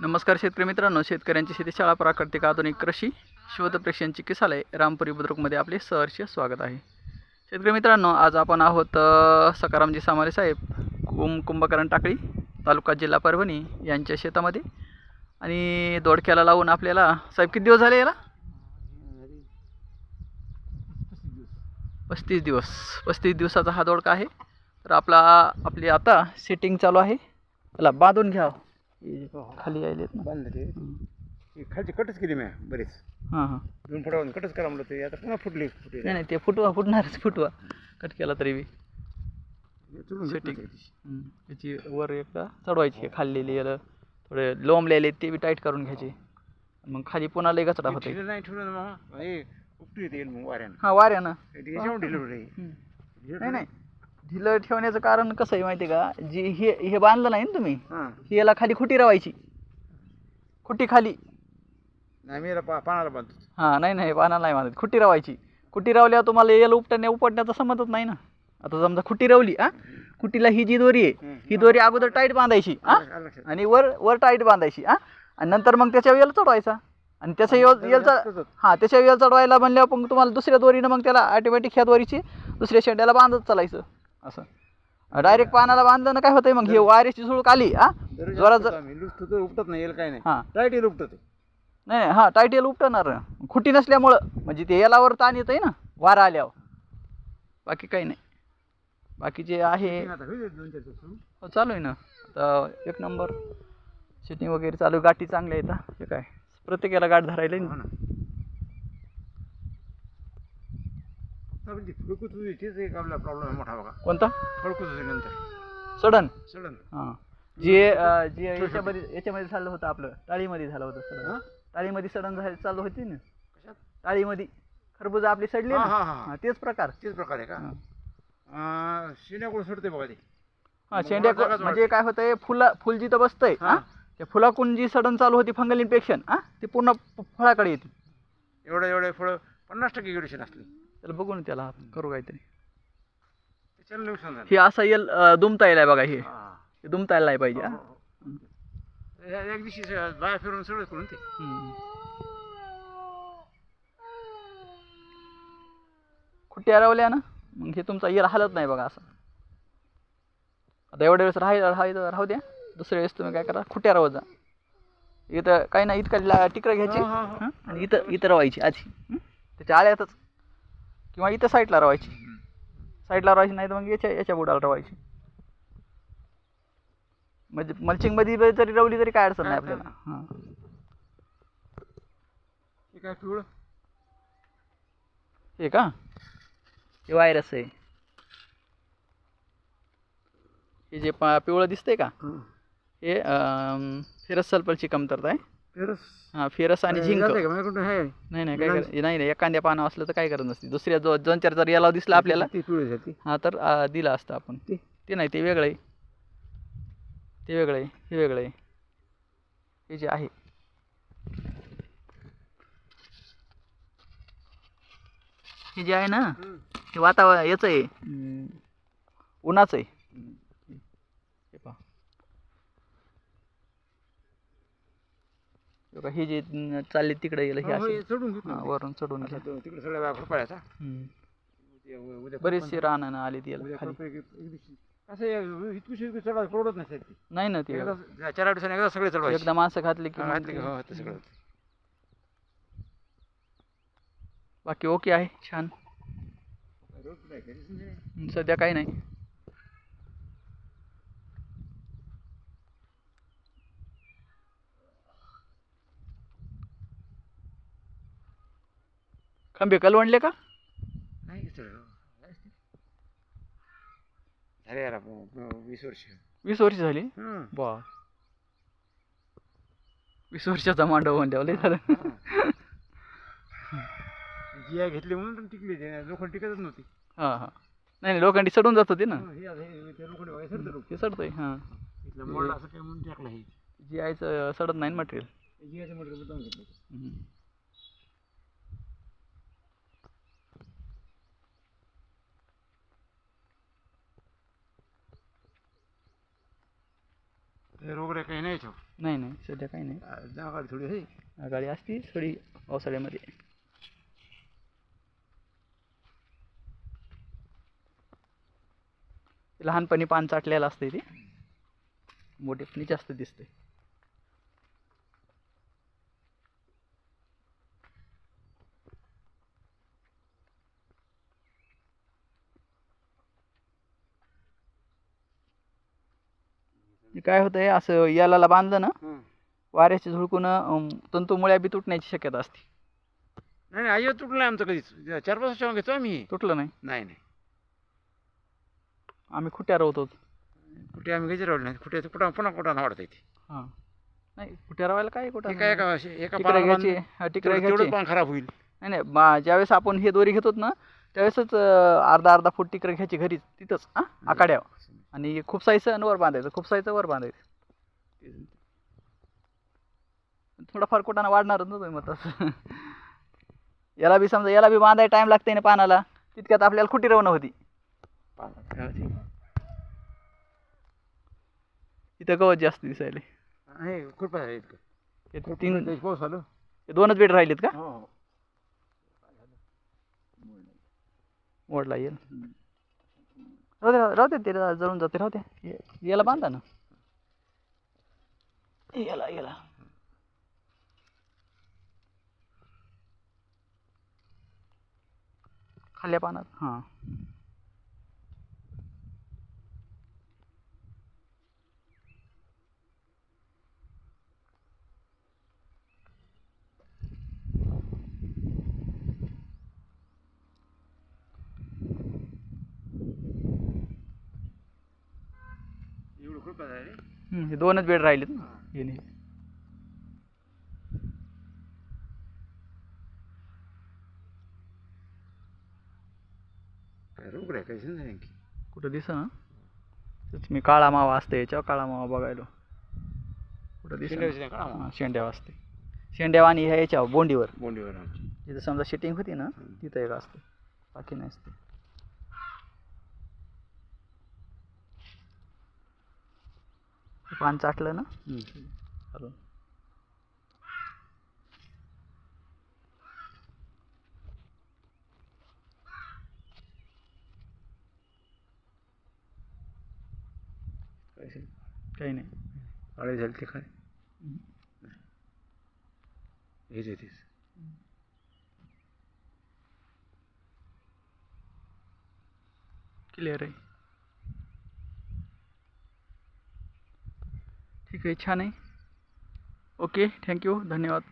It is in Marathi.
नमस्कार शेतकरी मित्रांनो शेतकऱ्यांची शेतीशाळा प्राकृतिक आधुनिक कृषी शोध प्रेक्षांची किसालय रामपुरी बुद्रुकमध्ये आपले सहर्ष स्वागत आहे. शेतकरी मित्रांनो आज आपण आहोत सकारामजी सामारे साहेब कुं कुंभकरण टाकळी तालुका जिल्हा परभणी यांच्या शेतामध्ये. आणि दोडक्याला लावून आपल्याला साहेब किती दिवस झाले याला? पस्तीस दिवस. पस्तीस दिवसाचा हा दोडका आहे. तर आपला आपली आता सेटिंग चालू आहे. त्याला बांधून घ्या. हे खाली ना. बांधलं ते खालची कटच केली मी बरेच. हां हां. दोन फुटावरून कटच करा म्हणलं ते आता पुन्हा फुटली फुटली. नाही नाही ते फुटवा फुटणारच फुटवा. कट केला तरी बी. त्याची वर एकदा चढवायची खाल्लेली याला. थोडे लोंबलेले ते बी टाईट करून घ्यायचे. मग खाली पुन्हा लय गचडा होते नाही ठेवलं हे उपटी येते मग वाऱ्यानं. हां वाऱ्यानं. नाही नाही. ढिलं ठेवण्याचं कारण कसं आहे माहिती आहे का? जी हे हे बांधलं नाही ना तुम्ही हां. ही याला खाली खुटी रवायची. खुटी खाली. नाही मी पा पानाला बांधतो. हां नाही नाही पानाला नाही बांधत. खुटी रवायची. खुटी रवल्यावर तुम्हाला याला उपटण्या उपटण्याचा संबंधच नाही ना. आता समजा खुटी रवली हा खुटीला ही जी दोरी आहे. ही दोरी अगोदर टाईट बांधायची हा आलं लक्षात. आणि वर वर टाईट बांधायची हा आणि नंतर मग त्याच्या वेळेला चढवायचा. आणि त्याच्या तसंच. हां त्याच्या वेळ चढवायला म्हणल्यावर मग तुम्हाला दुसऱ्या दोरीनं मग त्याला ऑटोमॅटिक ह्या दोरीची दुसऱ्या शेंड्याला बांधत चालायचं. असं. डायरेक्ट पानाला बांधलं ना काय होतंय मग? हे वाऱ्याची झुळूक आली हा? जोरात जर तर उपटत नाही काय नाही. हां. टाईट येईल उपटत नाही हां टाईट उपटणार. खुटी नसल्यामुळं. म्हणजे ते यालावर ताण येतंय ना वारा आल्यावर. बाकी काही नाही. आहे दोन चार दिवस. हो चालू आहे ना. आता एक नंबर. शूटिंग वगैरे चालू आहे. गाठी चांगल्या आहेत हा. हे काय? प्रत्येकाला गाठ धरायला हो ना. तेच एक आपला प्रॉब्लेम मोठा बघा. कोणता? नंतर. सडन? सडन. हां. जे अं, जे याच्यामध्ये याच्यामध्ये झालं होतं आपलं टाळीमध्ये झालं होतं सडन. हां? टाळीमध्ये सडन झालं चालू होती ना? कशात? टाळीमध्ये. खरबूज आपली सडली ना? हा हा हां. तेच प्रकार. तेच प्रकार आहे का? हां. अं, शिण्याकडून सोडते बघा ते? हां शेंड्या जागाच म्हणजे काय होतंय फुला फुल जिथं बसतंय हां. हां त्या फुलाकून जी सडन चालू होती फंगल इन्फेक्शन हां ते पूर्ण फ- फळाकडे येते. एवढं एवढे फळं पन्नास टक्के ग्रेडेशन असली. त्याला बघू ना त्याला करू काहीतरी त्याच्याला नुकसान झालं हे असा येल अं, दुमता यायला बघा हे हा. हे दुमता यायला नाही पाहिजे हो. या- एक दिवशी बाया फिरून सगळं करून ते हम्म. खुट्ट्या रावल्या ना मग हे तुमचा येल हालत नाही बघा असं आता एवढ्या वेळेस राही राही राहू द्या दुसऱ्या वेळेस तुम्ही काय करा खुट्ट्या राहू जा इथं काही नाही इतकं टिकरं घ्यायची हा, हा, हा. हं? आणि इथं इथं रवायची आधी हं? त्याच्या आळ्यातच किंवा इथं साईडला रवायची. साईडला रवायची नाही तर मग याच्या याच्या बुडाला रवायची. म्हणजे मल्चिंगमध्ये जरी रवली तरी काय अडचण नाही आपल्याला. हां. हे काय पिवळं हे का? हे व्हायरस आहे. हे जे पिवळं दिसतंय का? हे फेरस सल्फरची कमतरता आहे. हां फेरस आणि झिंक नाही नाही काय कर- नाही नाही एखाद्या पानं असलं तर काय करत नसते. दुसऱ्या जो दोन चार जर याला दिसला आपल्याला हां तर दिलं असतं आपण. ते? ते नाही ते वेगळं आहे. ते वेगळं आहे हे वेगळं आहे. हे जे आहे. हे जे आहे ना हे वातावरण याचं आहे. उन्हाचं आहे हे पहा हे हे जे चालले तिकडे गेलं हे हो, हे असे चढून हां, वरून चढून आता तो तिकडे सगळ्या. उद्या उद्या बरेचसे आले ती याला उद्या खाली. खुरपा एक- एक दिवशी. असं इतकुशी इतकं चढा परवडत नाही साहेब ती. नाही ना ते. एकदा चार आठ दिवसांनी एकदा सगळे चढवायचे. एकदा माणसं घातली की हा, मग घातले की ते- हो ते सगळं. होतं. बाकी ओके आहे छान. रोज काय घरीच नाही. सध्या काही नाही. खंबे कलवणले का? नाही झाले यार वीस वर्ष. वीस वर्ष झाली. बा. वीस वर्षाचा मांडव म्हणल्यावर लय झालं. जी आय घेतली म्हणून टिकली लोखंड टिकतच नव्हती. हां हां. नाही नाही लोखंडी चढून जात होती ना? हं, आता हे- मोडलं असं काय म्हणून टाकलं हे. जी आयचं सडत नाही मटेरियल जी आयचं मटेरियल मुद्दाम घेतलं ते रोग रे काही नाही याच्यावर नाही नाही सध्या काही नाही. आ, जागा थोडी आहे. गाडी असती थोडी पावसाळ्यामध्ये. लहानपणी पान चाटलेलं असते ते. मोठेपणी जास्त दिसते हे काय होतंय असं याला बांधलं ना वाऱ्याच्या झुळकून अं, तंतुमुळ्या बी तुटण्याची शक्यता असते. नाही नाही आई तुटलं आमचं कधीच. चार पाच वर्ष घेतो आम्ही. तुटलं नाही. नाही नाही. आम्ही खुट्यावर होतो कुठे आम्ही गजरावले नाही कुठे कुठं पुन्हा कुठं वाढता येते हां. नाही खुट्या रावायला काय कुठं एका एका अशी- एका टिकऱ्या पानाला घ्यायची बांधून हा, टिकऱ्या तेवढं- घ्यायची. तेवढंच पान खराब होईल. नाही नाही बा ज्यावेळेस आपण हे दोरी घेतो ना त्यावेळेसच अं, अर्धा अर्धा फूट टिकरं घ्यायची घरीच तिथंच हां आकाड्यावर आणि खूप आणि वर बांधायचं खूप साईचं वर बांधायचं. थोडाफार कुठाना वाढणारच ना तुम्ही मग तसं. याला बी समजा याला बी बांधायला टाईम लागते ना पानाला. तितक्यात आपल्याला खुटी रवणं होती. इथं गवत जास्त दिसायले तीन दोनच बेड राहिलेत का? हो हो. ओढला येईल. राहू दे राहू दे ते जळून जाते राहू दे. याला बांधा ना. याला याला. खाल्ल्या पानात हां एवढं खुरपा आहे रे हम्म, हे दोनच बेड राहिलेत ना. आणखी? कुठं दिस ना मी काळा मावा असते याच्यावर काळा मावा बघायलो. कुठं दिस? हा. शेंड्या असते शेंड्या आणि ह्या याच्यावर बोंडीवर. बोंडीवर आमची जिथं समजा शिटिंग होती ना. तिथं एक असते बाकी नाही असते पान चाटलं ना? काही नाही. काळे झाले ते काय हेच येतेच क्लिअर आहे. ठीक छान आहे. ओके थँक्यू धन्यवाद.